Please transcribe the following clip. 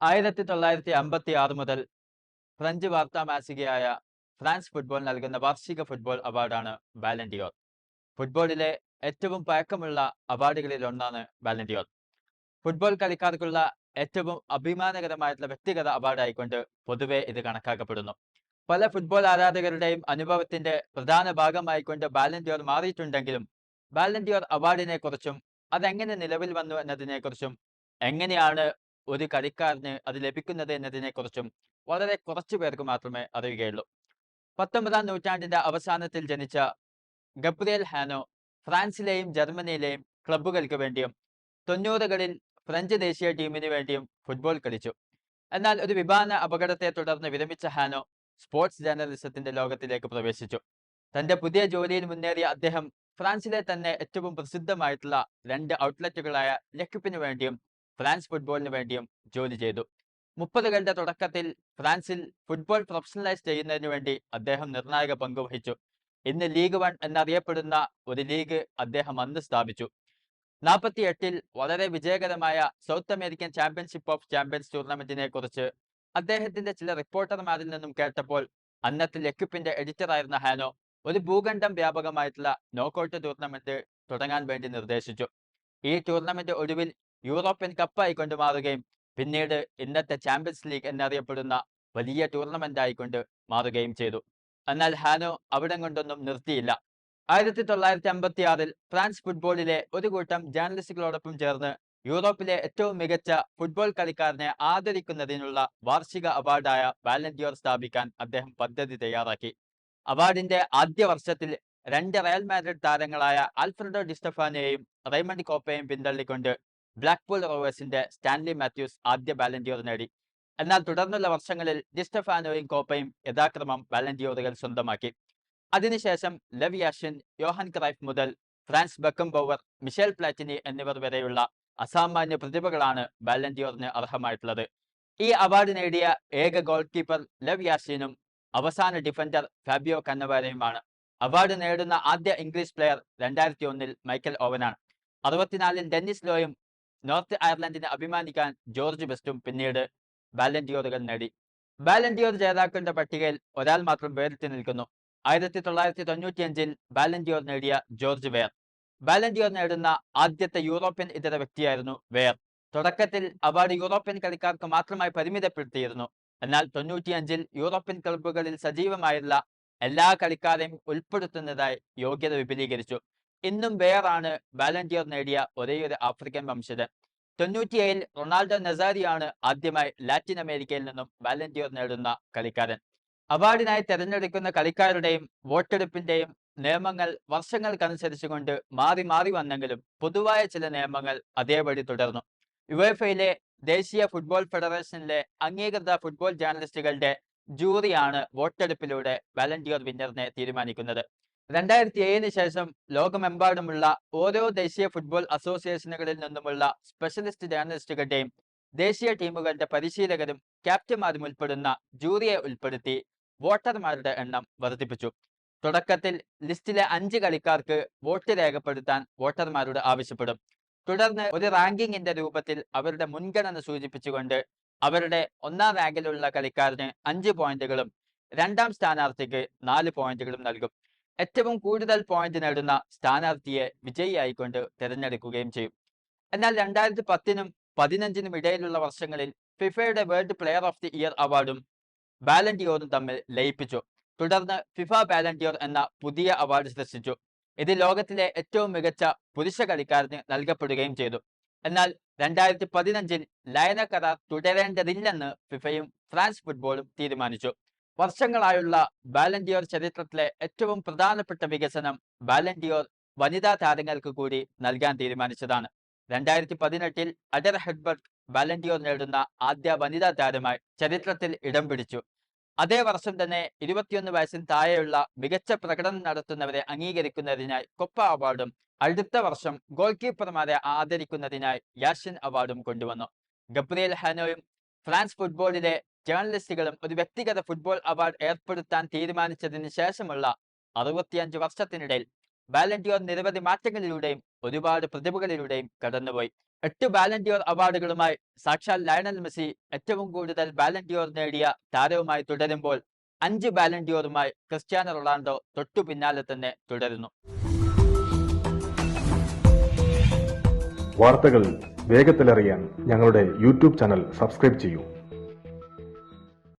ആയിരത്തി തൊള്ളായിരത്തി അമ്പത്തി ആറ് മുതൽ ഫ്രഞ്ച് വാർത്താ മാസികയായ ഫ്രാൻസ് ഫുട്ബോൾ നൽകുന്ന വാർഷിക ഫുട്ബോൾ അവാർഡാണ് ബാലൻഡിയോർ. ഫുട്ബോളിലെ ഏറ്റവും പഴക്കമുള്ള അവാർഡുകളിൽ ഒന്നാണ് ബാലൻഡിയോർ. ഫുട്ബോൾ കളിക്കാർക്കുള്ള ഏറ്റവും അഭിമാനകരമായിട്ടുള്ള വ്യക്തിഗത അവാർഡായിക്കൊണ്ട് പൊതുവെ ഇത് കണക്കാക്കപ്പെടുന്നു. പല ഫുട്ബോൾ ആരാധകരുടെയും അനുഭവത്തിന്റെ പ്രധാന ഭാഗമായിക്കൊണ്ട് ബാലൻഡിയോർ മാറിയിട്ടുണ്ടെങ്കിലും ബാലൻഡിയോർ അവാർഡിനെ കുറിച്ചും അതെങ്ങനെ നിലവിൽ വന്നു എന്നതിനെക്കുറിച്ചും എങ്ങനെയാണ് ഒരു കളിക്കാരന് അത് ലഭിക്കുന്നത് എന്നതിനെക്കുറിച്ചും വളരെ കുറച്ചു പേർക്ക് മാത്രമേ അറിയുകയുള്ളൂ. പത്തൊമ്പതാം നൂറ്റാണ്ടിന്റെ അവസാനത്തിൽ ജനിച്ച ഗബ്രിയൽ ഹാനോ ഫ്രാൻസിലെയും ജർമ്മനിയിലെയും ക്ലബ്ബുകൾക്ക് വേണ്ടിയും തൊണ്ണൂറുകളിൽ ഫ്രഞ്ച് ദേശീയ ടീമിന് വേണ്ടിയും ഫുട്ബോൾ കളിച്ചു. എന്നാൽ ഒരു വിമാന അപകടത്തെ തുടർന്ന് വിരമിച്ച ഹാനോ സ്പോർട്സ് ജേർണലിസത്തിന്റെ ലോകത്തിലേക്ക് പ്രവേശിച്ചു. തന്റെ പുതിയ ജോലിയിൽ മുന്നേറിയ അദ്ദേഹം ഫ്രാൻസിലെ തന്നെ ഏറ്റവും പ്രസിദ്ധമായിട്ടുള്ള രണ്ട് ഔട്ട്ലെറ്റുകളായ ലക്കിപ്പിന് വേണ്ടിയും ഫ്രാൻസ് ഫുട്ബോളിന് വേണ്ടിയും ജോലി ചെയ്തു. മുപ്പതുകളുടെ തുടക്കത്തിൽ ഫ്രാൻസിൽ ഫുട്ബോൾ പ്രൊഫഷണലൈസ് ചെയ്യുന്നതിന് വേണ്ടി അദ്ദേഹം നിർണായക പങ്ക് വഹിച്ചു. ഇന്ന് ലീഗ് വൺ എന്നറിയപ്പെടുന്ന ഒരു ലീഗ് അദ്ദേഹം അന്ന് സ്ഥാപിച്ചു. നാൽപ്പത്തി എട്ടിൽ വളരെ വിജയകരമായ South American championship of champions ടൂർണമെന്റിനെ കുറിച്ച് അദ്ദേഹത്തിന്റെ ചില റിപ്പോർട്ടർമാരിൽ നിന്നും കേട്ടപ്പോൾ അന്നത്തെ ലക്കിപ്പിന്റെ എഡിറ്ററായിരുന്ന ഹാനോ ഒരു ഭൂഖണ്ഡം വ്യാപകമായിട്ടുള്ള നോക്കൌട്ട് ടൂർണമെന്റ് തുടങ്ങാൻ വേണ്ടി നിർദ്ദേശിച്ചു. ഈ ടൂർണമെന്റ് ഒടുവിൽ യൂറോപ്യൻ കപ്പായി കൊണ്ട് മാറുകയും പിന്നീട് ഇന്നത്തെ ചാമ്പ്യൻസ് ലീഗ് എന്നറിയപ്പെടുന്ന വലിയ ടൂർണമെന്റ് ആയിക്കൊണ്ട് മാറുകയും ചെയ്തു. എന്നാൽ ഹാനോ അവിടെ കൊണ്ടൊന്നും നിർത്തിയില്ല. ആയിരത്തി തൊള്ളായിരത്തി അമ്പത്തി ആറിൽ ഫ്രാൻസ് ഫുട്ബോളിലെ ഒരു കൂട്ടം ജേർണലിസ്റ്റുകളോടൊപ്പം ചേർന്ന് യൂറോപ്പിലെ ഏറ്റവും മികച്ച ഫുട്ബോൾ കളിക്കാരനെ ആദരിക്കുന്നതിനുള്ള വാർഷിക അവാർഡായ വാലന്റിയോർ സ്ഥാപിക്കാൻ അദ്ദേഹം പദ്ധതി തയ്യാറാക്കി. അവാർഡിന്റെ ആദ്യ വർഷത്തിൽ രണ്ട് റയൽ മാഡ്രിഡ് താരങ്ങളായ ആൽഫ്രഡോ ഡിസ്റ്റഫാനെയും റൈമണ്ട് കോപ്പയും പിന്തള്ളിക്കൊണ്ട് ബ്ലാക്ക്പൂൾ റോവേഴ്സിന്റെ സ്റ്റാൻലി മാത്യൂസ് ആദ്യ ബാലന്റിയോർ നേടി. എന്നാൽ തുടർന്നുള്ള വർഷങ്ങളിൽ ഡിസ്റ്റഫാനോയും കോപ്പയും യഥാക്രമം ബാലന്റിയോറുകൾ സ്വന്തമാക്കി. അതിനുശേഷം ലെവിയാഷൻ യോഹൻ ക്രൈഫ് മുതൽ ഫ്രാൻസ് ബക്കംബോവർ മിഷേൽ പ്ലാറ്റിനി എന്നിവർ വരെയുള്ള അസാമാന്യ പ്രതിഭകളാണ് ബാലന്റിയോറിന് അർഹമായിട്ടുള്ളത്. ഈ അവാർഡ് നേടിയ ഏക ഗോൾ കീപ്പർ ലെവ് യാഷിനും അവസാന ഡിഫൻഡർ ഫാബിയോ കന്നവാരയുമാണ് അവാർഡ് നേടുന്ന ആദ്യ ഇംഗ്ലീഷ് പ്ലെയർ രണ്ടായിരത്തി ഒന്നിൽ മൈക്കൽ ഓവനാണ് അറുപത്തിനാലിൽ ഡെന്നിസ് ലോയും നോർത്ത് അയർലൻഡിനെ അഭിമാനിക്കാൻ ജോർജ് ബെസ്റ്റും പിന്നീട് ബാലന്റിയോറുകൾ നേടി. ബാലന്റിയോർ ജേതാക്കളുടെ പട്ടികയിൽ ഒരാൾ മാത്രം വേറിട്ട് നിൽക്കുന്നു. ആയിരത്തി തൊള്ളായിരത്തി തൊണ്ണൂറ്റിയഞ്ചിൽ ബാലന്റിയോർ നേടിയ ജോർജ് വെയർ. ബാലന്റിയോർ നേടുന്ന ആദ്യത്തെ യൂറോപ്യൻ ഇതര വ്യക്തിയായിരുന്നു വെയർ. തുടക്കത്തിൽ അവാർഡ് യൂറോപ്യൻ കളിക്കാർക്ക് മാത്രമായി പരിമിതപ്പെടുത്തിയിരുന്നു. എന്നാൽ തൊണ്ണൂറ്റിയഞ്ചിൽ യൂറോപ്യൻ ക്ലബ്ബുകളിൽ സജീവമായുള്ള എല്ലാ കളിക്കാരെയും ഉൾപ്പെടുത്തുന്നതായി യോഗ്യത വിപുലീകരിച്ചു. ഇന്നും വേറാണ് ബാലന്റിയോർ നേടിയ ഒരേയൊരു ആഫ്രിക്കൻ വംശജൻ. തൊണ്ണൂറ്റിയേഴിൽ റൊണാൾഡോ നസാരിയാണ് ആദ്യമായി ലാറ്റിൻ അമേരിക്കയിൽ നിന്നും ബാലന്റിയോർ നേടുന്ന കളിക്കാരൻ. അവാർഡിനായി തെരഞ്ഞെടുക്കുന്ന കളിക്കാരുടെയും വോട്ടെടുപ്പിന്റെയും നിയമങ്ങൾ വർഷങ്ങൾക്കനുസരിച്ചുകൊണ്ട് മാറി മാറി വന്നെങ്കിലും പൊതുവായ ചില നിയമങ്ങൾ അതേപടി തുടർന്നു. യുവേഫയിലെ ദേശീയ ഫുട്ബോൾ ഫെഡറേഷനിലെ അംഗീകൃത ഫുട്ബോൾ ജേർണലിസ്റ്റുകളുടെ ജൂറിയാണ് വോട്ടെടുപ്പിലൂടെ വാലന്റിയർ വിന്നറിനെ തീരുമാനിക്കുന്നത്. രണ്ടായിരത്തി ഏഴിന് ശേഷം ലോകമെമ്പാടുമുള്ള ഓരോ ദേശീയ ഫുട്ബോൾ അസോസിയേഷനുകളിൽ നിന്നുമുള്ള സ്പെഷ്യലിസ്റ്റ് ജേർണലിസ്റ്റുകളുടെയും ദേശീയ ടീമുകളുടെ പരിശീലകരും ക്യാപ്റ്റന്മാരും ഉൾപ്പെടുന്ന ജൂറിയെ ഉൾപ്പെടുത്തി വോട്ടർമാരുടെ എണ്ണം വർദ്ധിപ്പിച്ചു. തുടക്കത്തിൽ ലിസ്റ്റിലെ അഞ്ച് കളിക്കാർക്ക് വോട്ട് രേഖപ്പെടുത്താൻ വോട്ടർമാരോട് ആവശ്യപ്പെടും. തുടർന്ന് ഒരു റാങ്കിങ്ങിന്റെ രൂപത്തിൽ അവരുടെ മുൻഗണന സൂചിപ്പിച്ചുകൊണ്ട് അവരുടെ ഒന്നാം റാങ്കിലുള്ള കളിക്കാരന് അഞ്ച് പോയിന്റുകളും രണ്ടാം സ്ഥാനാർത്ഥിക്ക് നാല് പോയിന്റുകളും നൽകും. ഏറ്റവും കൂടുതൽ പോയിന്റ് നേടുന്ന സ്ഥാനാർത്ഥിയെ വിജയിയായിക്കൊണ്ട് തിരഞ്ഞെടുക്കുകയും ചെയ്യും. എന്നാൽ രണ്ടായിരത്തി പത്തിനും പതിനഞ്ചിനും ഇടയിലുള്ള വർഷങ്ങളിൽ ഫിഫയുടെ world player of the year അവാർഡും ബാലന്റിയോറും തമ്മിൽ ലയിപ്പിച്ചു. തുടർന്ന് ഫിഫ ബാലന്റിയോർ എന്ന പുതിയ അവാർഡ് സൃഷ്ടിച്ചു. ഇത് ലോകത്തിലെ ഏറ്റവും മികച്ച പുരുഷ കളിക്കാരന് നൽകപ്പെടുകയും ചെയ്തു. എന്നാൽ രണ്ടായിരത്തി പതിനഞ്ചിൽ ലയന കരാർ തുടരേണ്ടതില്ലെന്ന് ഫിഫയും ഫ്രാൻസ് ഫുട്ബോളും തീരുമാനിച്ചു. വർഷങ്ങളായുള്ള ബാലന്റിയോർ ചരിത്രത്തിലെ ഏറ്റവും പ്രധാനപ്പെട്ട വികസനം ബാലന്റിയോർ വനിതാ താരങ്ങൾക്ക് കൂടി നൽകാൻ തീരുമാനിച്ചതാണ്. രണ്ടായിരത്തി പതിനെട്ടിൽ അഡർ ഹെഡ്ബർട്ട് ബാലന്റിയോർ നേടുന്ന ആദ്യ വനിതാ താരമായി ചരിത്രത്തിൽ ഇടം പിടിച്ചു. അതേ വർഷം തന്നെ ഇരുപത്തിയൊന്ന് വയസ്സിന് താഴെയുള്ള മികച്ച പ്രകടനം നടത്തുന്നവരെ അംഗീകരിക്കുന്നതിനായി കൊപ്പ അവാർഡും അടുത്ത വർഷം ഗോൾ കീപ്പർമാരെ ആദരിക്കുന്നതിനായി യാഷിൻ അവാർഡും കൊണ്ടുവന്നു. ഗബ്രിയൽ ഹാനോയും ഫ്രാൻസ് ഫുട്ബോളിലെ ജേർണലിസ്റ്റുകളും ഒരു വ്യക്തിഗത ഫുട്ബോൾ അവാർഡ് ഏർപ്പെടുത്താൻ തീരുമാനിച്ചതിന് ശേഷമുള്ള അറുപത്തിയഞ്ച് വർഷത്തിനിടയിൽ ബാലൻഡിയോർ നിരവധി മാറ്റങ്ങളിലൂടെയും ഒരുപാട് പ്രതിഭകളിലൂടെയും കടന്നുപോയി. എട്ട് ബാലൻഡിയോർ അവാർഡുകളുമായി സാക്ഷാൽ ലയണൽ മെസ്സി ഏറ്റവും കൂടുതൽ ബാലൻഡിയോർ നേടിയ താരവുമായി തുടരുമ്പോൾ അഞ്ച് ബാലൻഡിയോറുമായി ക്രിസ്ത്യാനോ റൊണാൾഡോ തൊട്ടു പിന്നാലെ തന്നെ തുടരുന്നു. വാർത്തകൾ വേഗത്തിലറിയാൻ ഞങ്ങളുടെ യൂട്യൂബ് ചാനൽ സബ്സ്ക്രൈബ് ചെയ്യൂ.